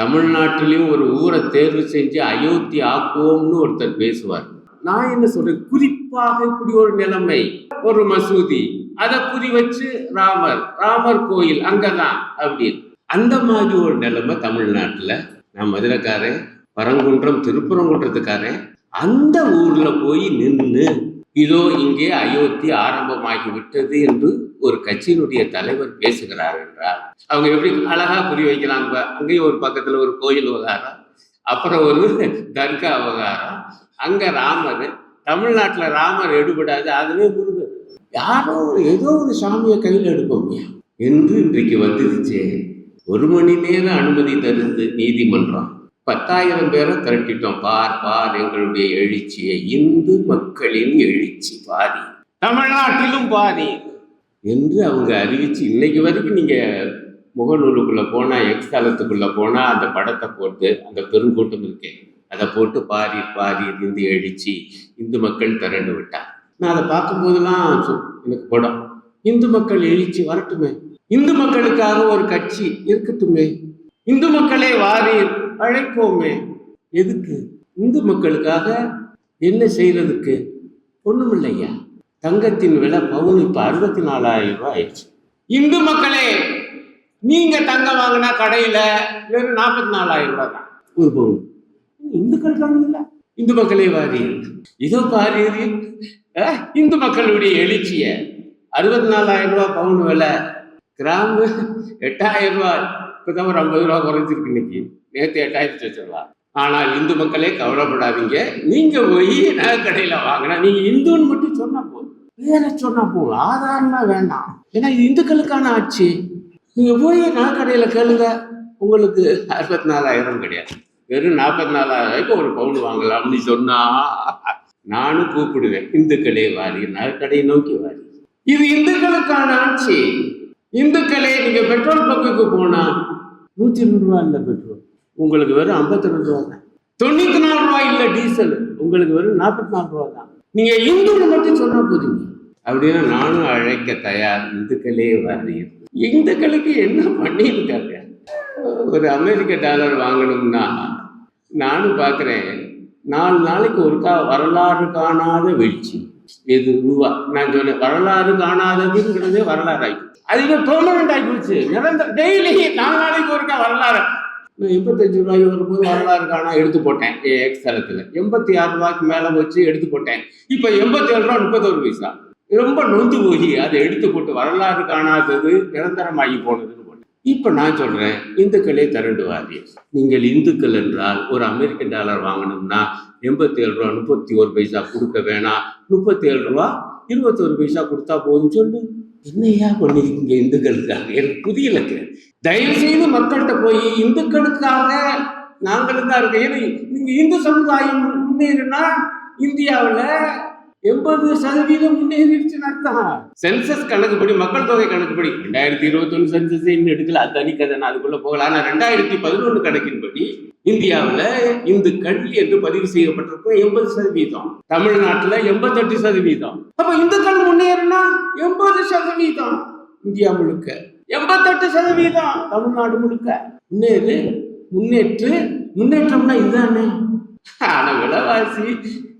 தமிழ்நாட்டிலையும் ஒரு ஊரை தேர்வு செஞ்சு அயோத்தி ஆக்குவோம்னு ஒருத்தர் பேசுவார். நான் என்ன சொல்றேன் குறிப்பாக இப்படி ஒரு நிலைமை. ஒரு மசூதி. அதை குறி வச்சு ராமர். ராமர் கோயில் அங்கதான் அப்படின்னு. அந்த மாதிரி ஒரு நிலைமை தமிழ்நாட்டுல. நான் மதுரைக்காரன் பரங்குன்றம் திருப்பரங்குன்றத்துக்காரன். அந்த ஊர்ல போய் நின்று இதோ இங்கே அயோத்தி ஆரம்பமாகி விட்டது என்று ஒரு கட்சியினுடைய தலைவர் பேசுகிறார் என்றால் அவங்க எப்படி அழகா புரி வைக்கிறாங்க அங்கேயும் ஒரு பக்கத்துல ஒரு கோயில் விவகாரம் அப்புறம் ஒரு தர்கா விவகாரம் அங்க ராமர் தமிழ்நாட்டுல ராமர் எடுபடாது அதுவே முருகன். யாரோ ஒரு ஏதோ ஒரு சாமியை கையில் எடுப்போம். என்று இன்றைக்கு வந்துருச்சு. ஒரு மணி நேரம் அனுமதி தருது நீதிமன்றம். பத்தாயிரம் பேரை திரட்டிட்டோம். பார் பார் எங்களுடைய எழுச்சியை. இந்து மக்களின் எழுச்சி பாதி. தமிழ்நாட்டிலும் பாதி. என்று அவங்க அறிவிச்சு இன்னைக்கு வரைக்கும் நீங்கள் முகநூலுக்குள்ளே போனால் எக்ஸ் போனால் அந்த படத்தை போட்டு அந்த பெருங்கூட்டம் இருக்கே அதை போட்டு பாரி பாரி இந்து எழுச்சி இந்து மக்கள் திரண்டு விட்டார் நான் அதை பார்க்கும்போதெல்லாம் எனக்கு படம். இந்து மக்கள் எழுச்சி வரட்டுமே. இந்து மக்களுக்காக ஒரு கட்சி இருக்கட்டுமே. இந்து மக்களே வாரி அழைப்போமே. எதுக்கு? இந்து மக்களுக்காக என்ன செய்யறதுக்கு? ஒண்ணுமில்லையா? தங்கத்தின் விலை பவுன் இப்ப அறுபத்தி நாலாயிரம் ரூபாய் ஆயிடுச்சு இந்து மக்களே நீங்க தங்கம் வாங்கினா கடையில வெறும் நாற்பத்தி நாலாயிரம் ரூபாய் தான் ஒரு பவுன் இந்துக்களுக்கான இல்ல. இந்து மக்களே வாரி. இதோ பாரு இந்து மக்களுடைய எழுச்சிய. அறுபத்தி நாலாயிரம் ரூபாய் பவுன் விலை. கிராம் எட்டாயிரம் ரூபாய். இப்பதான் ஒரு ஐம்பது ரூபா குறைஞ்சிருக்கு இன்னைக்கு. நேற்று எட்டாயிரத்தி வச்சிடலாம். ஆனால் இந்து மக்களே கவலைப்படாதீங்க. நீங்க போய் நகைக்கடையில வாங்கினா நீங்க இந்துன்னு மட்டும் சொன்னா போதும். வேற சொன்னா போதும். ஆதாரமா வேண்டாம். ஏன்னா இது இந்துக்களுக்கான ஆட்சி. நீங்க போய் நகைக்கடையில கேளுங்க. உங்களுக்கு அறுபத்தி நாலாயிரம் கிடையாது. வெறும் நாற்பத்தி நாலாயிரம் ஒரு பவுன் வாங்கலாம்னு சொன்னா. நானும் கூப்பிடுவேன். இந்துக்களே வாரி நகைக்கடையை நோக்கி வாரி. இது இந்துக்களுக்கான ஆட்சி. இந்துக்களே நீங்க பெட்ரோல் பங்குக்கு போனா நூத்தி ரெண்டு ரூபா இல்ல பெட்ரோல். உங்களுக்கு வெறும் ஐம்பத்தி ரெண்டு ரூபா தான். தொண்ணூத்தி நாலு ரூபாய் இல்ல டீசல். உங்களுக்கு வெறும் நாற்பத்தி நாலு ரூபா தான். நீங்க இந்துன்னு மட்டும் சொன்னா போதுங்க. அப்படின்னா நானும் அழைக்க தயார் இந்துக்களே வாரி இந்துக்களுக்கு என்ன பண்ணியிருக்காங்க? ஒரு அமெரிக்க டாலர் வாங்கணும்னா நானும் பார்க்குறேன் நாலு நாளைக்கு ஒருக்கா வரலாறு காணாத வீழ்ச்சி. இது ரூபா நான் சொன்னேன் வரலாறு காணாததுங்கிறதே வரலாறு ஆகி அது இப்போ பெர்மனண்ட் ஆகி போச்சு. நிரந்தர டெய்லி நாலு நாளைக்கு ஒருக்கா வரலாறு. எண்பத்தஞ்சு ரூபாய் வரும்போது வரலாறு காணா எடுத்து போட்டேன் எக்ஸ் தளத்தில். எண்பத்தி ஆறு ரூபாய்க்கு மேலே வச்சு எடுத்து போட்டேன். இப்போ எண்பத்தி ஏழு ரூபா முப்பத்தொரு பைசா. ரொம்ப நொந்து போய் அதை எடுத்து போட்டு வரலாறு காணாதது நிரந்தரமாகி போனதுன்னு போட்டேன். இப்போ நான் சொல்றேன் இந்துக்களே திரண்டுவாதி நீங்கள் இந்துக்கள் என்றால் ஒரு அமெரிக்கன் டாலர் வாங்கணும்னா எண்பத்தி ஏழு ரூபா முப்பத்தி ஒரு பைசா கொடுக்க வேணாம். முப்பத்தி ஏழு ரூபா இருபத்தொரு பைசா கொடுத்தா போதும் சொல்லு. என்னையா பண்ணிருக்கீங்க இந்துக்களுக்காக? எனக்கு புரியலக்கு தயவு செய்து மக்கள்கிட்ட போய் இந்துக்களுக்காக நாங்களும் தான் இருக்கோம். ஏன்னா நீங்க இந்து சமுதாயம் முன்னேறினா இந்தியாவில் எண்பது சதவீதம் முன்னேறிடுச்சுன்னு அர்த்தம்? சென்சஸ் கணக்குப்படி மக்கள் தொகை கணக்குப்படி. ரெண்டாயிரத்தி இருபத்தொன்னு சென்சஸ் இன்னும் எடுக்கல. அது தனி கதை. நான் அதுக்குள்ள போகலாம் ஆனா ரெண்டாயிரத்தி பதினொன்று கணக்கின்படி இந்தியாவுல இந்துக்கள் என்று பதிவு செய்யப்பட்டிருக்கும் எண்பது சதவீதம். தமிழ்நாட்டுல எண்பத்தெட்டு சதவீதம். அப்ப இந்துக்கள் முன்னேறினா எண்பது சதவீதம். இந்தியா முழுக்க. எண்பத்தெட்டு சதவீதம். தமிழ்நாடு முழுக்க. முன்னேறு முன்னேற்று. முன்னேற்றம்னா இதுதானே? ஆனா விலைவாசி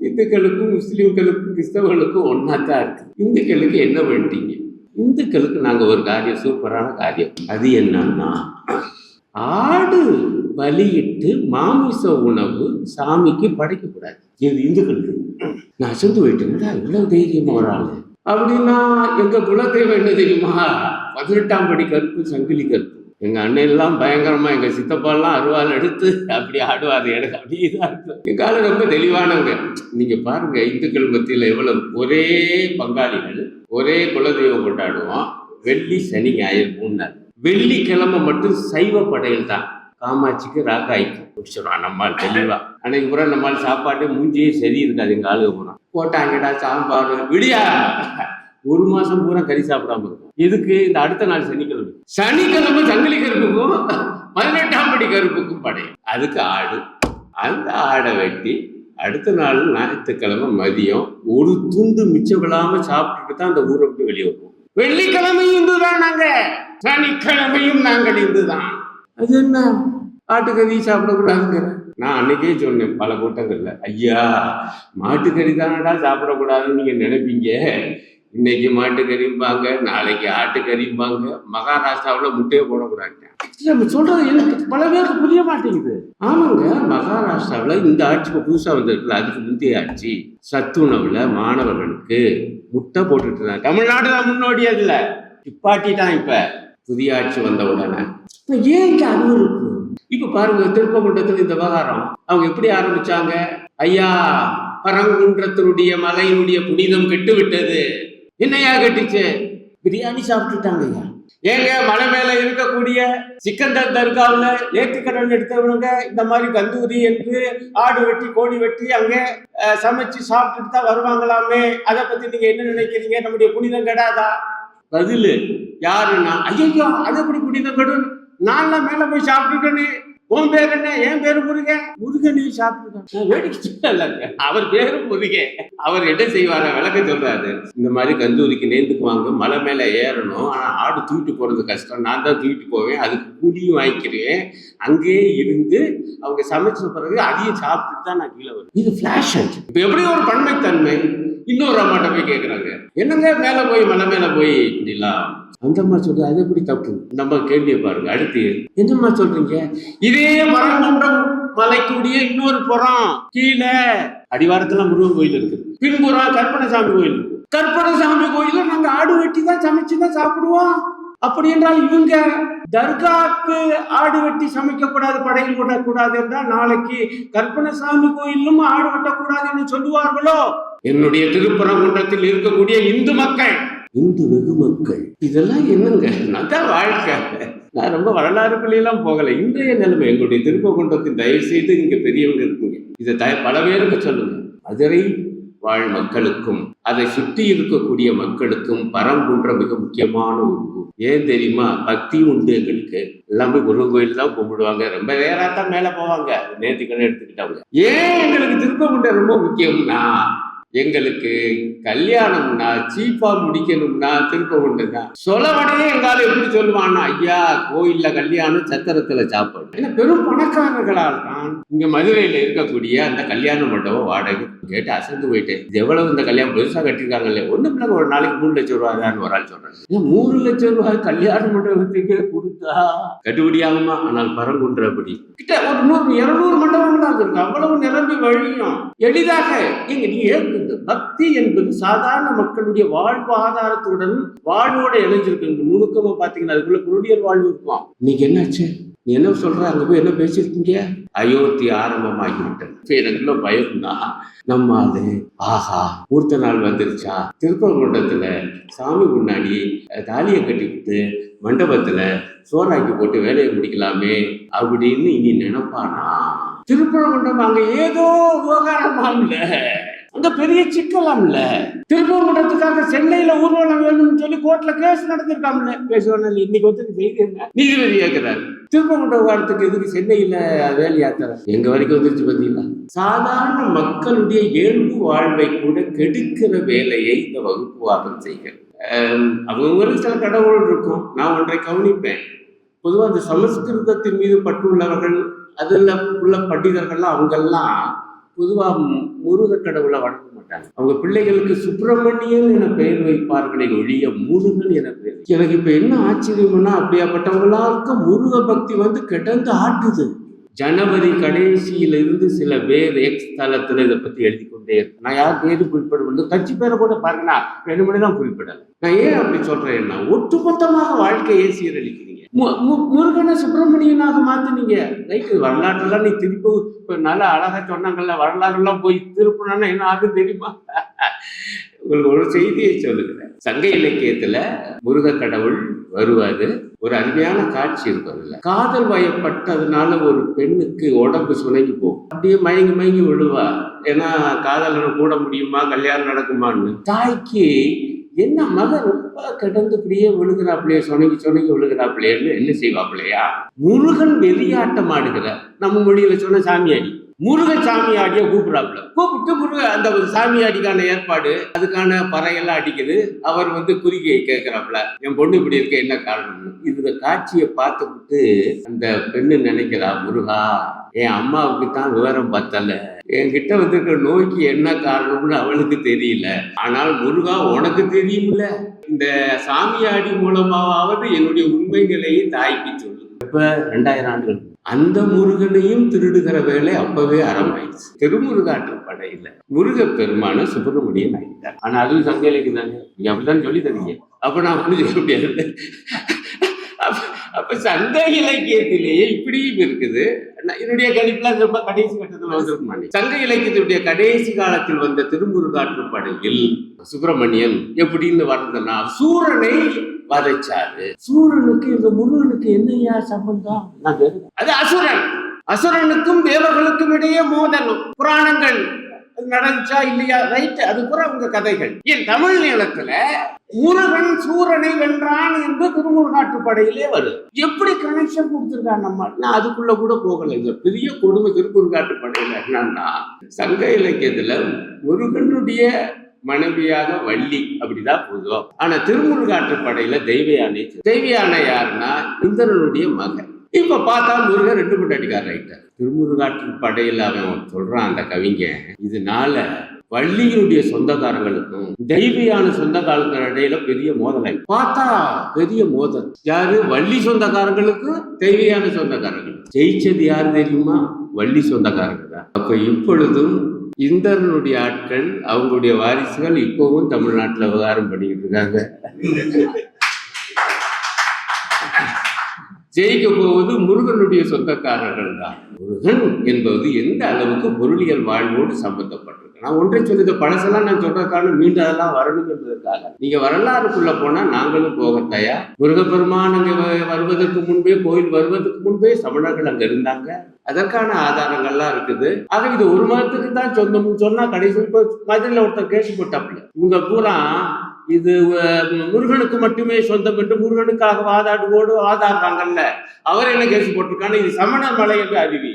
இந்துக்களுக்கும் முஸ்லிம்களுக்கும் கிறிஸ்தவர்களுக்கும் ஒன்னா தான் இருக்கு. இந்துக்களுக்கு என்ன பண்ணிட்டீங்க இந்துக்களுக்கு நாங்க ஒரு காரியம் சூப்பரான காரியம். அது என்னன்னா ஆடு பலியிட்டு மாமிச உணவு சாமிக்கு படைக்கக்கூடாது இது இந்துக்களுக்கு? நான் அசந்து போயிட்டேன்டா இவ்வளவு தைரியமா ஒரு ஆளு? அப்படின்னா எங்க குலதெய்வம் என்ன தெரியுமா? பதினெட்டாம் படி கருப்பு சங்கிலி கருப்பு எங்கள் அண்ணன் எல்லாம் எங்கள் சித்தப்பாலாம் அருவாள் எடுத்து அப்படி ஆடுவார். எனக்கு அப்படியே தான் இருக்கும். ரொம்ப தெளிவானவங்க. நீங்கள் பாருங்க இந்துக்கள் மத்தியில் எவ்வளவு ஒரே பங்காளிகள் ஒரே குலதெய்வம் கொண்டாடுவோம். வெள்ளி சனி ஞாயிறு மூணு நாள். வெள்ளிக்கிழமை மட்டும் சைவ படையல் தான். காமாட்சிக்கு ராக்காய்க்கு முடிச்சிடும் நம்மால் தெளிவா. அன்னைக்கு பூரா நம்மால் சாப்பாட்டு மூஞ்சியே சரி இருக்காது. எங்க ஆளுக போனா போட்டாங்கடா சாம்பார். விடியா! ஒரு மாதம் பூரா கறி சாப்பிடாம இருக்கும். எதுக்கு? இந்த அடுத்த நாள் சனிக்கிழமை சனிக்கிழமை சங்கிலி கருப்புக்கும் பதினெட்டாம் படி கருப்புக்கும் படை. அதுக்கு ஆடு. அந்த ஆடை வெட்டி அடுத்த நாள் ஞாயிற்றுக்கிழமை மதியம் ஒரு துண்டு மிச்சம் விழாம சாப்பிட்டுட்டு தான் அந்த ஊரை விட்டு வெளியே வருவோம். வெள்ளிக்கிழமையும் இந்து நாங்க. சனிக்கிழமையும் நாங்கள் இந்துதான். அது என்ன? ஆட்டுக்கறி சாப்பிடக்கூடாதுங்கிற. நான் அன்னைக்கே சொன்னேன் பல கூட்டங்கள்ல ஐயா மாட்டுக்கறி தானடா சாப்பிடக்கூடாதுன்னு நீங்க நினைப்பீங்க. இன்னைக்கு மாட்டுக்கறிம்பாங்க நாளைக்கு ஆட்டுக்கறிம்பாங்க. மகாராஷ்டிராவுல முட்டையை போடக்கூடாது நம்ம சொல்றது எனக்கு பல பேருக்கு புரிய மாட்டேங்குது. ஆமாங்க. மகாராஷ்டிராவுல இந்த ஆட்சி இப்போ புதுசா வந்திருக்குல்ல அதுக்கு முந்தைய ஆட்சி. சத்துணவுல மாணவர்களுக்கு முட்டை போட்டுட்டு இருந்தாங்க தமிழ்நாடு தான் முன்னோடி அதுல. நிப்பாட்டிட்டான் இப்ப. புதிய ஆட்சி வந்த உடனே. இப்ப ஏன் இங்க இருக்கு? இப்ப பாருங்க திருப்பகுண்டத்துல இந்த விவகாரம். அவங்க எப்படி ஆரம்பிச்சாங்க? ஐயா பரங்குன்றத்தினுடைய மலையினுடைய புனிதம் கெட்டு விட்டது என்னையா கட்டுச்சு? பிரியாணி சாப்பிட்டுட்டாங்க ஐயா. ஏங்க மலை மேல இருக்கக்கூடிய சிக்கந்தர் தர்காவில் நேர்த்திக்கடன் எடுத்தவனுங்க இந்த மாதிரி கந்தூரி என்று ஆடு வெட்டி கோழி வெட்டி அங்கே சமைச்சு சாப்பிட்டுட்டு தான் வருவாங்களாமே? அதை பத்தி நீங்க என்ன நினைக்கிறீங்க? நம்முடைய புனிதம் கெடாதா? பதிலு யாருன்னா ஐயோ அது எப்படி புனிதம் கெடும்? நான்லாம் மேல போய் சாப்பிட்டுட்டேனே. உன் பேர் என்ன? என் பேரு முருகன். முருகனே சாப்பிட்டுருக்கேன் வேடிக்கை சொல்லலங்க அவர் பேரு முருகன். அவர் என்ன செய்வாரு? விளக்க சொல்றாரு. இந்த மாதிரி கந்தூரிக்கு நேர்ந்துக்குவாங்க. மலை மேல ஏறணும். ஆனா ஆடு தூக்கிட்டு போறது கஷ்டம். நான் தான் தூக்கிட்டு போவேன். அதுக்கு கூலியும் வாங்கிக்கிறேன். அங்கேயே இருந்து அவங்க சமைச்ச பிறகு அதையும் சாப்பிட்டுட்டு தான் நான் கீழே வருவேன். இது ஃபிளாஷ் ஆச்சு. இப்ப எப்படி ஒரு பன்மைத்தன்மை? இன்னொரு அம்மாட்ட போய் கேக்குறாங்க. என்னங்க மேல போய் மலை மேல போய் இப்படிலாம் அந்த அம்மா சொல்றது அது எப்படி தப்பு? நம்ம கேள்வியை பாருங்க அடுத்து. என்னம்மா சொல்றீங்க? இதே மரங்கொண்டம் மலைக்குடிய இன்னொரு புறம் கீழே. அடிவாரத்துல முருகன் கோயில் இருக்கு பின்புறம் கற்பனசாமி கோயில் கற்பனசாமி கோயில நாங்க ஆடு வெட்டி தான் சமைச்சு தான் சாப்பிடுவோம். அப்படி என்றால் இவங்க தர்காக்கு ஆடு வெட்டி சமைக்கக்கூடாது படையில் விடக்கூடாது என்றால் நாளைக்கு கற்பனசாமி கோயிலும் ஆடு வெட்டக்கூடாது என்று சொல்லுவார்களோ? என்னுடைய திருப்பரங்குன்றத்தில் இருக்கக்கூடிய இந்து மக்கள். இந்து வெகு மக்கள். இதெல்லாம் என்னங்க? நான் வாழ்க்கை. நான் ரொம்ப வரலாறுக்குள்ளெல்லாம் போகல. இன்றைய நிலைமை எங்களுடைய திருப்பகுன்றத்தின் தயவு செய்து இங்க பெரியவங்க இருக்குங்க. இதை த பல பேருக்கு சொல்லுங்க. மதுரை வாழ் மக்களுக்கும் அதை சுற்றி இருக்கக்கூடிய மக்களுக்கும் பரங்குன்ற மிக முக்கியமான ஒரு ஊர். ஏன் தெரியுமா? பக்தி உண்டு எங்களுக்கு. எல்லாமே முருகன் கோயில் தான் கும்பிடுவாங்க. ரொம்ப நேரா தான் மேல போவாங்க. நேர்த்திக்கடன் எடுத்துக்கிட்டவங்க. ஏன் எங்களுக்கு திருப்பகுன்றம் ரொம்ப முக்கியம்னா எங்களுக்கு கல்யாணம்னா சீப்பா முடிக்கணும்னா திருப்பகுண்டம் தான் சொலவடையே எங்கால எப்படி சொல்லுவான்னா ஐயா கோயில்ல கல்யாணம் சத்திரத்துல சாப்பாடு. ஏன்னா பெரும் பணக்காரர்களால் தான் இங்க மதுரையில இருக்கக்கூடிய அந்த கல்யாண மண்டபம் வாடகை கேட்டு அசந்து போயிட்டேன். இது எவ்வளவு இந்த கல்யாணம் பெருசா கட்டிருக்காங்கல்ல ஒண்ணு பிள்ளை ஒரு நாளைக்கு மூணு லட்சம் ரூபாய் தான் ஒரு ஆள் சொல்றாங்க மூணு லட்சம் ரூபாய் கல்யாண மண்டபத்துக்கு கொடுத்தா? கட்டுப்படியாகுமா ஆனால் பரங்குன்றபடி கிட்ட ஒரு நூறு இருநூறு மண்டபங்கள் இருக்கு. அவ்வளவு நிரம்பி வழியும். எளிதாக நீங்க நீ ஏற்குது பக்தி என்பது சாதாரண மக்களுடைய வாழ்வாதாரத்துடன் வாழ்வோட இணைஞ்சிருக்கு. நுணுக்கமா பாத்தீங்கன்னா அதுக்குள்ள குருடியல் வாழ்வு இருக்கும்? இன்னைக்கு என்னாச்சு? நீ என்ன சொல்ற? அங்க போய் என்ன பேசியிருக்கீங்க? அயோத்தி ஆரம்பமாகிவிட்டது. எனக்குள்ள பயம்னா நம்ம அது ஆஹா மூர்த்த நாள் வந்துருச்சா? திருப்பரங்குன்றத்துல சாமி முன்னாடி தாலியை கட்டிக்கிட்டு மண்டபத்துல சோறாக்கி போட்டு வேலையை முடிக்கலாமே அப்படின்னு இனி நினைப்பானா? திருப்பரங்குன்றம் அங்க ஏதோ விவகாரமாம்ல அங்க பெரிய சிக்கலாம்ல. திருப்பரங்குன்றத்துக்காக சென்னையில ஊர்வலம் வேணும்னு சொல்லி கோர்ட்ல கேஸ் நடந்திருக்காம்ல பேசுவாங்க இன்னைக்கு வந்து செய்தி என்ன நீதிபதி கேட்கிறாரு திருப்பரங்குன்ற வாரத்துக்கு எதுக்கு சென்னையில வேலையாத்துற எங்க வரைக்கும் வந்துருச்சு பாத்தீங்களா சாதாரண மக்களுடைய இயல்பு வாழ்வை கூட கெடுக்கிற வேலையை இந்த வகுப்புவாதம் செய்கிறது. அஹ் அவங்களுக்கு சில கடவுள் இருக்கும். நான் ஒன்றை கவனிப்பேன். பொதுவாக இந்த சமஸ்கிருதத்தின் மீது பற்றுள்ளவர்கள் அதில் உள்ள பண்டிதர்கள்லாம் அவங்கெல்லாம் பொதுவாக முருக கடவுளை வணங்க மாட்டாங்க. அவங்க பிள்ளைகளுக்கு சுப்பிரமணியன் என பெயர் வைப்பார்களே ஒழிய முருகன் என பெயர் எனக்கு இப்ப என்ன ஆச்சரியம்னா அப்படியாப்பட்டவங்களாக்க முருக பக்தி வந்து கிடந்து ஆட்டுது. ஜனவரி கடைசியில இருந்து சில பேர் எக்ஸ் தளத்துல இதை பத்தி எழுதி கொண்டே இருக்கு நான் யார் பேரு குறிப்பிடவில்லை. கட்சி பேரை கூட பாருங்க வேணுமனே தான் குறிப்பிடல. நான் ஏன் அப்படி சொல்றேன்னா ஒட்டுமொத்தமாக வாழ்க்கையை சீரழிக்கிறீங்க. முருகனை சுப்பிரமணியனாக மாத்துனீங்க. ரைட்டு வரலாற்றெல்லாம் நீ திருப்பி இப்போ நல்லா அழகா சொன்னாங்கல்ல வரலாறுலாம் போய் திருப்பினா என்ன ஆகும் தெரியுமா? உங்களுக்கு ஒரு செய்தியை சொல்லுகிறேன். சங்க இலக்கியத்துல முருக கடவுள் வருவாரு. ஒரு அருமையான காட்சி இருக்கும் அதுல. காதல் வயப்பட்டதுனால ஒரு பெண்ணுக்கு உடம்பு சுணங்கி போகும். அப்படியே மயங்கி மயங்கி விழுவா. ஏன்னா காதலன் கூட முடியுமா? கல்யாணம் நடக்குமான்னு. தாய்க்கு என்ன மகன் ரொம்ப கிடந்துபடியே இப்படியே விழுகிறாப்லையே சொனங்கி சொனங்கி என்ன செய்வாப்பிள்ளையா முருகன் வெளியாட்டம் ஆடுகிற நம்ம மொழியில சொன்ன சாமியாடி. முருகன் சாமியாடிய கூப்பிடாப்புல கூப்பிட்டு முருக அந்த சாமியாடிக்கான ஏற்பாடு அதுக்கான பறையெல்லாம் அடிக்குது. அவர் வந்து குறுகியை கேட்கிறாப்புல. என் பொண்ணு இப்படி இருக்க என்ன காரணம்னு? இந்த காட்சியை பார்த்துக்கிட்டு அந்த பெண்ணு நினைக்கிறா முருகா என் அம்மாவுக்கு தான் விவரம் பத்தல. என்கிட்ட வந்திருக்கிற நோய்க்கு என்ன காரணம்னு அவளுக்கு தெரியல. ஆனால் முருகா உனக்கு தெரியும்ல. இந்த சாமியாடி மூலமாவது என்னுடைய உண்மை நிலையை தாய்க்கு சொல்லு இப்ப ரெண்டாயிரம் ஆண்டுகள் அந்த முருகனையும் திருடுகிற வேலை அப்பவே ஆரம்பிச்சு. திருமுருகாற்று படையில முருக பெருமான சுப்பிரமணியன் ஆகிட்டார் ஆனா அதுவும் சங்க இலக்கியம் தானே? நீங்க அப்படிதான் சொல்லி தரீங்க அப்ப நான் சொல்ல முடியாது. அப்ப- சங்க இலக்கியத்திலேயே இப்படியும் இருக்குது. நான் என்னுடைய கணிப்புல ரொம்ப கடைசி கட்டத்தில் வந்திருக்க சங்க இலக்கியத்தினுடைய கடைசி காலத்தில் வந்த திருமுருகாற்று படையில் சுப்பிரமணியன் எப்படின்னு வர்றதுன்னா சூரனை வதைச்சாரு சூரனுக்கு இந்த முருகனுக்கு என்னையா சம்பந்தம். அது அசுரன். அசுரனுக்கும் தேவர்களுக்கும் இடையே மோதலும் புராணங்கள். அது நடந்துச்சா இல்லையா? ரைட் அது கூட உங்க கதைகள். என் தமிழ் நிலத்துல முருகன் சூரனை வென்றான் என்று திருமுருகாற்றுப்படையிலே வரும் எப்படி கனெக்ஷன் கொடுத்துருக்கான் நம்ம? நான் அதுக்குள்ள கூட போகல. இந்த பெரிய கொடுமை திருமுருகாற்றுப்படையில என்னன்னா சங்க இலக்கியத்துல முருகனுடைய மனைவியாக வள்ளி அப்படிதான் பொதுவா ஆனா திருமுருகாற்றுப்படையில தெய்வ தெய்வயானை தெய்வயானை யாருன்னா இந்திரனுடைய மகன். இப்ப பார்த்தா முருகன் ரெண்டு பொண்டாட்டிக்காரர் ரைட்டர் திருமுருகாற்று படையில் அவன் சொல்றான் அந்த கவிஞ இதனால வள்ளியினுடைய சொந்தக்காரங்களுக்கும் தெய்வியான சொந்தக்காரங்கள் இடையில பெரிய மோதலை பார்த்தா பெரிய மோதல். யாரு? வள்ளி சொந்தக்காரங்களுக்கும் தெய்வியான சொந்தக்காரங்கள் ஜெயிச்சது யாரு தெரியுமா? வள்ளி சொந்தக்காரங்க தான். அப்ப இப்பொழுதும் இந்தர்களுடைய ஆட்கள் அவங்களுடைய வாரிசுகள் இப்பவும் தமிழ்நாட்டில் விவகாரம் பண்ணிட்டு இருக்காங்க. ஜெயிக்க போவது முருகனுடைய சொந்தக்காரர்கள் தான் முருகன் என்பது எந்த அளவுக்கு பொருளியல் வாழ்வோடு சம்பந்தப்படும் நான் ஒன்றை சொல்லுது பழசெல்லாம் நான் சொல்றதுக்கான மீண்டும் அதெல்லாம் வரணும் என்பதற்காக நீங்க வரலாறுக்குள்ள போனா நாங்களும் போக தயார் முருகப்பெருமான் அங்க வருவதற்கு முன்பே கோயில் வருவதற்கு முன்பே சமணர்கள் அங்க இருந்தாங்க. அதற்கான ஆதாரங்கள்லாம் இருக்குது. ஆக இது ஒரு மதத்துக்கு தான் சொந்தம்னு சொன்னா கடைசி இப்போ மதுரையில் ஒருத்தர் கேட்டு போட்டாப்புல. இவங்க பூரா இது முருகனுக்கு மட்டுமே சொந்தம் என்று முருகனுக்காக வாதாடுவோடு வாதாடுறாங்கல்ல அவர் என்ன கேஸ் போட்டிருக்காங்க இது சமண மலை என்று அறிவி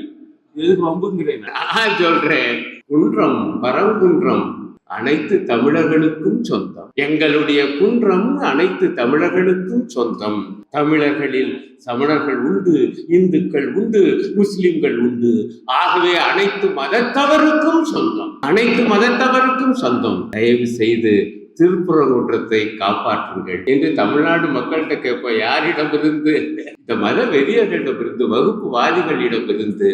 எதுக்கு வம்புங்கிறேன் நான் சொல்றேன். குன்றம் பரங்குன்றம் அனைத்து தமிழர்களுக்கும் சொந்தம். எங்களுடைய குன்றம் அனைத்து தமிழர்களுக்கும் சொந்தம். தமிழர்களில் சமணர்கள் உண்டு இந்துக்கள் உண்டு முஸ்லிம்கள் உண்டு. ஆகவே அனைத்து மதத்தவருக்கும் சொந்தம். அனைத்து மதத்தவருக்கும் சொந்தம். தயவு செய்து திருப்புறங்குன்றத்தை காப்பாற்றுங்கள். என்று தமிழ்நாடு மக்கள்கிட்ட கேட்போம் யாரிடமிருந்து? இந்த மத வெறியர்களிடமிருந்து வகுப்புவாதிகளிடமிருந்து.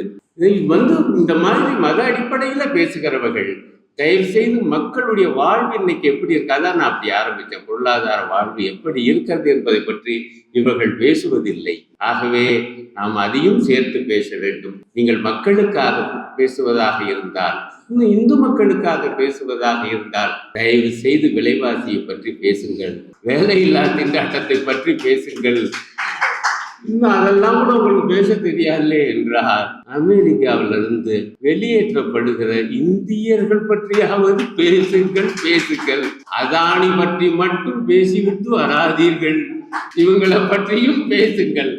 வந்து இந்த மாதிரி மத அடிப்படையில பேசுகிறவர்கள் தயவு செய்து மக்களுடைய வாழ்வு இன்னைக்கு எப்படி இருக்கு? அதான் நான் அப்படி ஆரம்பித்தேன் பொருளாதார வாழ்வு எப்படி இருக்கிறது என்பதை பற்றி இவர்கள் பேசுவதில்லை. ஆகவே நாம் அதையும் சேர்த்து பேச வேண்டும். நீங்கள் மக்களுக்காக பேசுவதாக இருந்தால் இன்னும் இந்து மக்களுக்காக பேசுவதாக இருந்தால் தயவு செய்து விலைவாசியை பற்றி பேசுங்கள். வேலையில்லா திண்டாட்டத்தை பற்றி பேசுங்கள். இன்னும் அதெல்லாம் கூட உங்களுக்கு பேச தெரியாதுலே என்றால் அமெரிக்காவிலிருந்து வெளியேற்றப்படுகிற இந்தியர்கள் பற்றியாவது பேசுங்கள் பேசுங்கள். அதானி பற்றி மட்டும் பேசிவிட்டு வராதீர்கள். இவங்களை பற்றியும் பேசுங்கள்.